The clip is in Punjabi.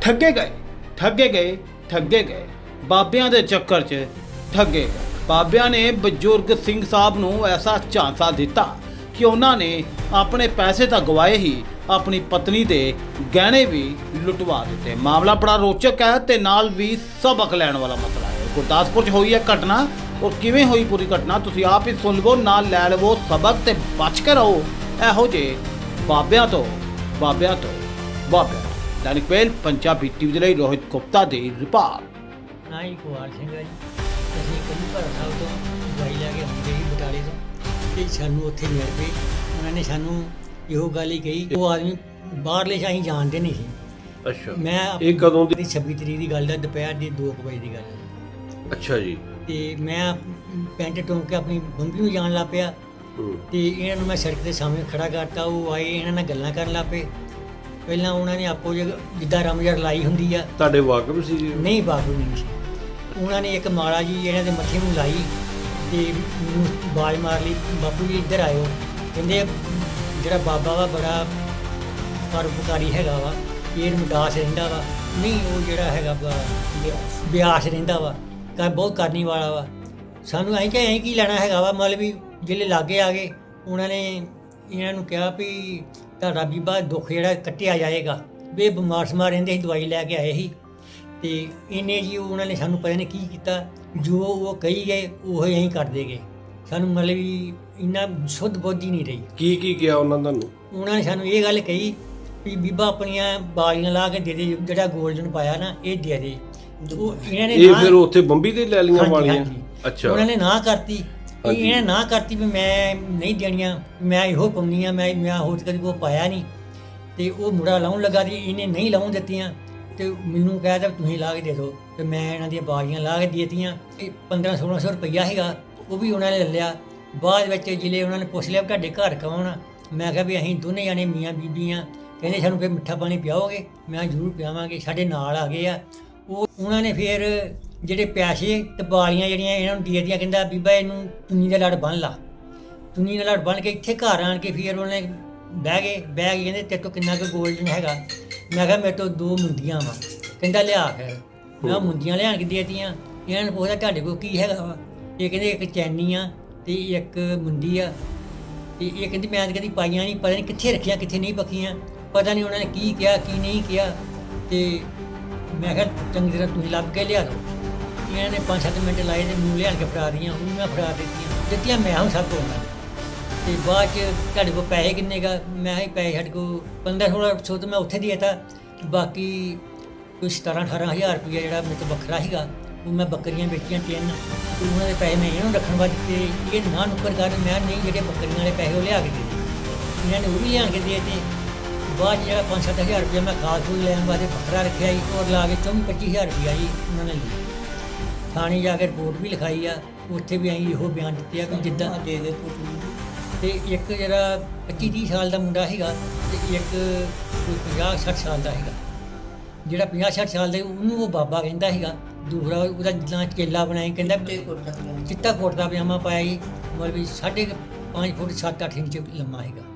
ਠੱਗੇ ਗਏ ਠੱਗੇ ਗਏ ਠੱਗੇ ਗਏ। ਬਾਬਿਆਂ ਦੇ ਚੱਕਰ 'ਚ ਠੱਗੇ ਗਏ। ਬਾਬਿਆਂ ਨੇ ਬਜ਼ੁਰਗ ਸਿੰਘ ਸਾਹਿਬ ਨੂੰ ਐਸਾ ਝਾਂਸਾ ਦਿੱਤਾ ਕਿ ਉਹਨਾਂ ਨੇ ਆਪਣੇ ਪੈਸੇ ਤਾਂ ਗਵਾਏ ਹੀ ਆਪਣੀ ਪਤਨੀ ਦੇ ਗਹਿਣੇ ਵੀ ਲੁਟਵਾ ਦਿੱਤੇ। ਮਾਮਲਾ ਬੜਾ ਰੋਚਕ ਹੈ ਤੇ ਨਾਲ ਵੀ ਸਬਕ ਲੈਣ ਵਾਲਾ ਮਸਲਾ ਹੈ। ਗੁਰਦਾਸਪੁਰ 'ਚ ਹੋਈ ਹੈ ਘਟਨਾ। ਔਰ ਕਿਵੇਂ ਹੋਈ ਪੂਰੀ ਘਟਨਾ? ਤੁਸੀਂ ਆਪ ਹੀ ਸੁਣ ਲਵੋ, ਨਾਲ ਲੈ ਲਵੋ ਸਬਕ ਤੇ ਬਚ ਕੇ ਰਹੋ। ਇਹੋ ਜਿਹੇ ਬਾਬਿਆਂ ਤੋਂ ਬਾਬਿਆਂ ਤੋਂ, ਬਾਬਿਆਂ ਦੈਨਿਕ ਪਹਿਲ ਪੰਜਾਬੀ ਟੀਵੀ ਦੇ ਲਈ ਰੋਹਿਤ ਗੁਪਤਾ ਦੀ ਰਿਪੋਰਟ। ਨਾ ਹੀ ਕੁਆਰ ਸਿੰਘ ਜੀ। ਅਸੀਂ ਕੱਲੂ ਘਰ ਸਾਹਿਬ ਤੋਂ ਦਵਾਈ ਲੈ ਕੇ ਆਉਂਦੇ ਸੀ ਬਟਾਲੇ ਤੋਂ। ਤੇ ਸਾਨੂੰ ਉੱਥੇ ਮਿਲ ਪਏ ਉਹਨਾਂ ਨੇ ਸਾਨੂੰ ਇਹੋ ਗੱਲ ਹੀ ਕਹੀ ਉਹ ਆਦਮੀ ਬਾਹਰਲੇ ਸ਼ਾਹੀ ਜਾਣਦੇ ਨਹੀਂ ਸੀ। ਅੱਛਾ। ਮੈਂ ਇਹ ਕਦੋਂ ਦੀ 26 ਤਰੀਕ ਦੀ ਗੱਲ ਹੈ ਦੁਪਹਿਰ ਦੇ 2 ਵਜੇ ਦੀ ਗੱਲ ਹੈ ਅੱਛਾ ਜੀ। ਤੇ ਮੈਂ ਪੈਂਟ ਟੋਂਕ ਕੇ ਆਪਣੀ ਬੰਬੀ ਨੂੰ ਜਾਣ ਲੱਗ ਪਿਆ। ਹੂੰ। ਤੇ ਇਹਨਾਂ ਨੂੰ ਮੈਂ ਸੜਕ ਦੇ ਸਾਹਮਣੇ ਖੜਾ ਕਰਤਾ। ਉਹ ਆਏ ਇਹਨਾਂ ਨਾਲ ਗੱਲਾਂ ਕਰਨ ਲੱਗ ਪਏ। ਪਹਿਲਾਂ ਉਹਨਾਂ ਨੇ ਆਪੋ ਜਿ- ਜਿੱਦਾਂ ਰਮਜਰ ਲਾਈ ਹੁੰਦੀ ਆ। ਤੁਹਾਡੇ ਵਾਕਫ ਸੀ ਜੀ? ਨਹੀਂ ਬਾਬੂ ਨਹੀਂ ਸੀ। ਉਹਨਾਂ ਨੇ ਇੱਕ ਮਾਲਾ ਜੀ ਇਹਨਾਂ ਦੇ ਮੱਥੇ ਨੂੰ ਲਾਈ ਤੇ ਮੈਨੂੰ ਬਾਜ ਮਾਰ ਲਈ। ਬਾਪੂ ਜੀ ਇੱਧਰ ਆਇਓ। ਕਹਿੰਦੇ ਜਿਹੜਾ ਬਾਬਾ ਵਾ ਬੜਾ ਪਰਉਪਕਾਰੀ ਹੈਗਾ ਵਾ ਇਹ ਮੁਦਾਸ ਰਹਿੰਦਾ ਵਾ। ਨਹੀਂ ਉਹ ਜਿਹੜਾ ਹੈਗਾ ਵਾ ਬਿਆਸ ਰਹਿੰਦਾ ਵਾ ਕਾ ਬਹੁਤ ਕਰਨੀ ਵਾਲਾ ਵਾ। ਸਾਨੂੰ ਐਂ ਕਿ ਐਂ ਕੀ ਲੈਣਾ ਹੈਗਾ ਵਾ? ਮਤਲਬ ਵੀ ਜਿਹੜੇ ਲਾਗੇ ਆ ਗਏ ਉਹਨਾਂ ਨੇ ਇਹਨਾਂ ਨੂੰ ਕਿਹਾ ਵੀ ਤੁਹਾਡਾ ਬੀਬਾ ਦੁੱਖ ਜਿਹੜਾ ਕੱਟਿਆ ਜਾਏਗਾ। ਵੀ ਬਿਮਾਰ ਸਮਾਰ ਰਹਿੰਦੇ ਸੀ ਦਵਾਈ ਲੈ ਕੇ ਆਏ ਸੀ। ਤੇ ਇਹਨੇ ਜੀ ਉਹਨਾਂ ਨੇ ਸਾਨੂੰ ਪਤਾ ਨਹੀਂ ਕੀ ਕੀਤਾ। ਜੋ ਉਹ ਕਹੀ ਗਏ ਉਹ ਹੀ ਅਸੀਂ ਕਰਦੇ ਗਏ। ਸਾਨੂੰ ਮਤਲਬ ਵੀ ਇੰਨਾ ਸ਼ੁੱਧ ਬੁੱਧੀ ਨਹੀਂ ਰਹੀ। ਕੀ ਕੀ ਕਿਹਾ ਉਹਨਾਂ ਤੁਹਾਨੂੰ? ਉਹਨਾਂ ਨੇ ਸਾਨੂੰ ਇਹ ਗੱਲ ਕਹੀ ਵੀ ਬੀਬਾ ਆਪਣੀਆਂ ਬਾਲੀਆਂ ਲਾ ਕੇ ਦੇ ਦੇ ਜਿਹੜਾ 골ਡਨ ਪਾਇਆ ਨਾ ਇਹ ਦੇ ਦੇ। ਉਹ ਇਹਨਾਂ ਨੇ ਇਹ ਫਿਰ ਉੱਥੇ ਬੰਬੀ ਤੇ ਲੈ ਲੀਆਂ ਵਾਲੀਆਂ। ਅੱਛਾ। ਉਹਨਾਂ ਨੇ ਨਾ ਕਰਤੀ। ਇਹਨੇ ਨਾ ਕਰਤੀ ਵੀ ਮੈਂ ਨਹੀਂ ਦੇਣੀਆਂ ਮੈਂ ਇਹੋ ਪਾਉਣੀ ਆ ਮੈਂ ਮੈਂ ਹੋਰ ਕਦੀ ਕੋ ਪਾਇਆ ਨਹੀਂ। ਤੇ ਉਹ ਮੁੰਡਾ ਲਾਉਣ ਲੱਗਾ ਤੇ ਇਹਨੇ ਨਹੀਂ ਲਾਉਣ ਦਿੱਤੀਆਂ। ਤੇ ਮੈਨੂੰ ਕਹਿ ਦਿੱਤਾ ਤੁਸੀਂ ਲਾ ਕੇ ਦੇ ਦਿਓ। ਤੇ ਮੈਂ ਇਹਨਾਂ ਦੀਆਂ ਬਾਲੀਆਂ ਲਾ ਕੇ ਦਿੱਤੀਆਂ। ਇਹ 15 1600 ਰੁਪਈਆ ਹੈਗਾ ਉਹ ਵੀ ਉਹਨਾਂ ਨੇ ਲੈ ਲਿਆ। ਬਾਅਦ ਵਿੱਚ ਜਿਲੇ ਉਹਨਾਂ ਨੇ ਪੁੱਛ ਲਿਆ ਤੁਹਾਡੇ ਘਰ ਕੌਣ ਆ? ਮੈਂ ਕਿਹਾ ਵੀ ਅਸੀਂ ਦੋਨੇ ਜਾਣੇ ਮੀਆਂ ਬੀਬੀਆਂ ਕਹਿੰਦੇ ਸਾਨੂੰ ਫਿਰ ਮਿੱਠਾ ਪਾਣੀ ਪਿਆਓਗੇ? ਮੈਂ ਜ਼ਰੂਰ ਪਿਆਵਾਂਗੇ ਸਾਡੇ ਨਾਲ ਆ ਗਏ ਆ। ਉਹ ਉਹਨਾਂ ਨੇ ਫਿਰ ਜਿਹੜੇ ਪਿਆਸੇ ਤੇ ਬਾਲੀਆਂ ਜਿਹੜੀਆਂ ਇਹਨਾਂ ਨੂੰ ਦੇ ਦਿੱਤੀਆਂ ਕਹਿੰਦਾ ਬੀਬਾ ਇਹਨੂੰ ਚੁੰਨੀ ਦਾ ਲੜ ਬੰਨ ਲਾ। ਚੁੰਨੀ ਦਾ ਲੜ ਬੰਨ ਕੇ ਇੱਥੇ ਘਰ ਆਣ ਕੇ ਫਿਰ ਉਹਨੇ ਬਹਿ ਗਏ ਬਹਿ ਕੇ ਕਹਿੰਦੇ ਤੇਰੇ ਤੋਂ ਕਿੰਨਾ ਕੁ 골ਡਨ ਹੈਗਾ। ਮੈਂ ਕਿਹਾ ਮੇਰੇ ਤੋਂ ਦੋ ਮੁੰਦੀਆਂ ਵਾ। ਕਹਿੰਦਾ ਲਿਆ ਫਿਰ। ਮੈਂ ਮੁੰਦੀਆਂ ਲਿਆਣ ਕੇ ਦਿੱਤੀਆਂ। ਇਹਨਾਂ ਨੇ ਪੁੱਛਿਆ ਤੁਹਾਡੇ ਕੋਲ ਕੀ ਹੈਗਾ ਵਾ? ਇਹ ਕਹਿੰਦੇ ਇੱਕ ਚੈਨੀ ਆ ਤੇ ਇੱਕ ਮੁੰਦੀ ਆ। ਤੇ ਇਹ ਕਹਿੰਦੀ ਮੈਂ ਤਾਂ ਕਦੀ ਪਾਈਆਂ ਨਹੀਂ ਪਤਾ ਨਹੀਂ ਕਿੱਥੇ ਰੱਖੀਆਂ ਕਿੱਥੇ ਨਹੀਂ ਪੱਕੀਆਂ। ਪਤਾ ਨਹੀਂ ਉਹਨਾਂ ਨੇ ਕੀ ਕਿਹਾ ਕੀ ਨਹੀਂ ਕਿਹਾ। ਤੇ ਮੈਂ ਕਿਹਾ ਚੰਗੀ ਤਰ੍ਹਾਂ ਤੁਸੀਂ ਲੱਭ ਕੇ ਲਿਆ ਦਿਓ। ਇਹਨਾਂ ਨੇ 5-7 ਮਿੰਟ ਲਾਏ ਤੇ ਮੈਨੂੰ ਲਿਆਣ ਕੇ ਫੜਾ ਦੀਆਂ ਉਹਨੂੰ ਮੈਂ ਫੜਾ ਦਿੱਤੀਆਂ। ਦਿੱਤੀਆਂ ਮੈਂ ਹੁਣ ਸਭ ਤੋਂ ਉਹਨਾਂ ਤੇ ਬਾਅਦ ਚ ਤੁਹਾਡੇ ਕੋਲ ਪੈਸੇ ਕਿੰਨੇ ਗਾ? ਮੈਂ ਹੀ ਪੈਸੇ ਸਾਡੇ ਕੋਲ 15 16 ਤਾਂ ਮੈਂ ਉੱਥੇ ਦੇ ਦਿੱਤਾ। ਬਾਕੀ ਕੋਈ 17 18000 ਰੁਪਇਆ ਜਿਹੜਾ ਮੇਰੇ ਤੋਂ ਵੱਖਰਾ ਸੀਗਾ, ਉਹ ਮੈਂ ਬੱਕਰੀਆਂ ਵੇਚੀਆਂ ਤਿੰਨ। ਉਹਨਾਂ ਦੇ ਪੈਸੇ ਮੈਂ ਇਹਨੂੰ ਰੱਖਣ ਵਾਸਤੇ ਇਹ ਨਾ ਨੁੱਕਰ ਕਰ ਮੈਂ ਨਹੀਂ, ਜਿਹੜੇ ਬੱਕਰੀਆਂ ਵਾਲੇ ਪੈਸੇ ਉਹ ਲਿਆ ਕੇ ਦੇ ਦਿੱਤੇ ਇਹਨਾਂ ਨੇ ਉਹ ਵੀ ਲਿਆ ਕੇ ਦੇ ਦਿੱਤੇ। ਬਾਅਦ 'ਚ ਜਿਹੜਾ 5-7000 ਰੁਪਇਆ ਮੈਂ ਖਾਦ ਖੂਦ ਲੈਣ ਵਾਸਤੇ ਵੱਖਰਾ ਰੱਖਿਆ ਜੀ ਔਰ ਲਾ ਕੇ 24-25000 ਰੁਪਇਆ ਜੀ ਉਹਨਾਂ ਨੇ ਲਿਆ। ਥਾਣੇ ਜਾ ਕੇ ਰਿਪੋਰਟ ਵੀ ਲਿਖਾਈ ਆ ਉੱਥੇ ਵੀ ਅਸੀਂ ਇਹੋ ਬਿਆਨ ਦਿੱਤੇ ਆ ਕਿ ਜਿੱਦਾਂ ਦੇ ਦੇ ਤੇ ਇੱਕ ਜਿਹੜਾ 25 30 ਸਾਲ ਦਾ ਮੁੰਡਾ ਹੈਗਾ ਤੇ ਇੱਕ ਕੋਈ 50 60 ਸਾਲ ਦਾ ਹੈਗਾ ਜਿਹੜਾ 50 60 ਸਾਲ ਦਾ ਉਹਨੂੰ ਉਹ ਬਾਬਾ ਕਹਿੰਦਾ ਹੈਗਾ ਦੂਸਰਾ ਉਹਦਾ ਜਿੱਦਾਂ ਚੇਲਾ ਬਣਾਇਆ ਕਹਿੰਦਾ ਚਿੱਟਾ ਕੋਟ ਦਾ ਪਜਾਮਾ। ਪਾਇਆ ਜੀ ਮਤਲਬ ਵੀ ਸਾਢੇ ਕੁ ਪੰਜ ਫੁੱਟ 7-8 ਇੰਚ ਲੰਮਾ ਹੈਗਾ